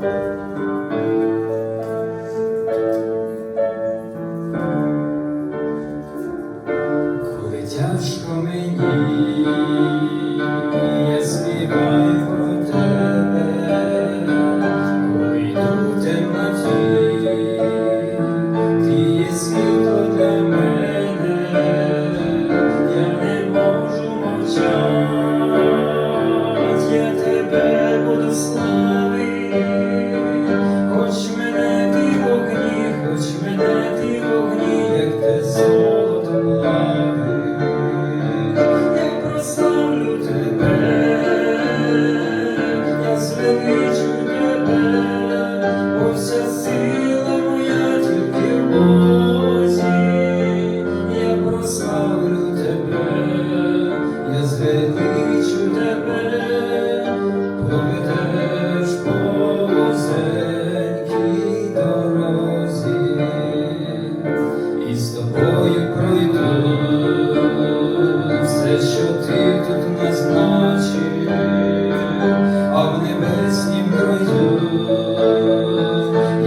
Коли тяжко мені, тобою пройду. Все, що ти тут назначив, а в небеснім краю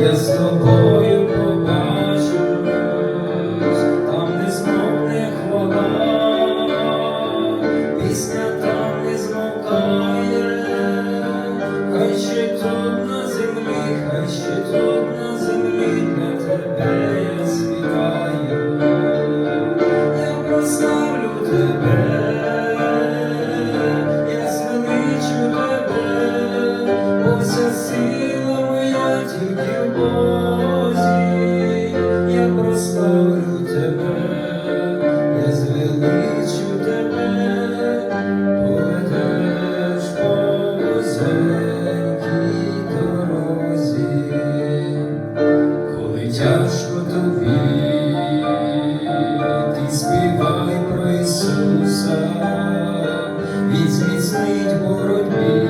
я з тобою побачусь, там не змовне хвала, пісня там не змовкає, хай ще тут на землі, хай ще тут на землі для тебе я тебе, я звеличу тебе, бо сила моя тільки в я прославлю тебе, я звеличу тебе, поведеш по вузенькій дорозі, коли тяжко тобі, зміцнить боротьбі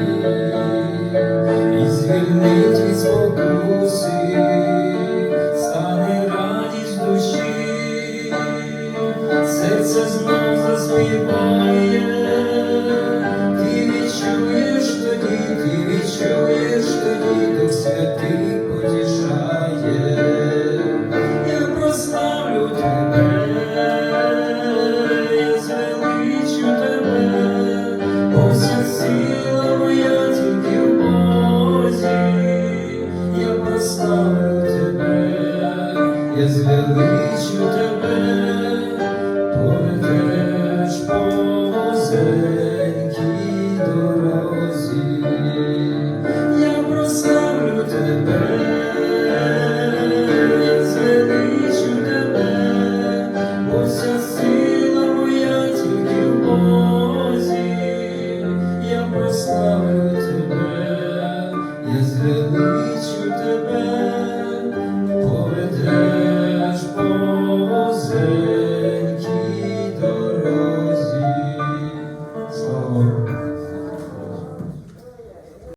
звеличу тебе,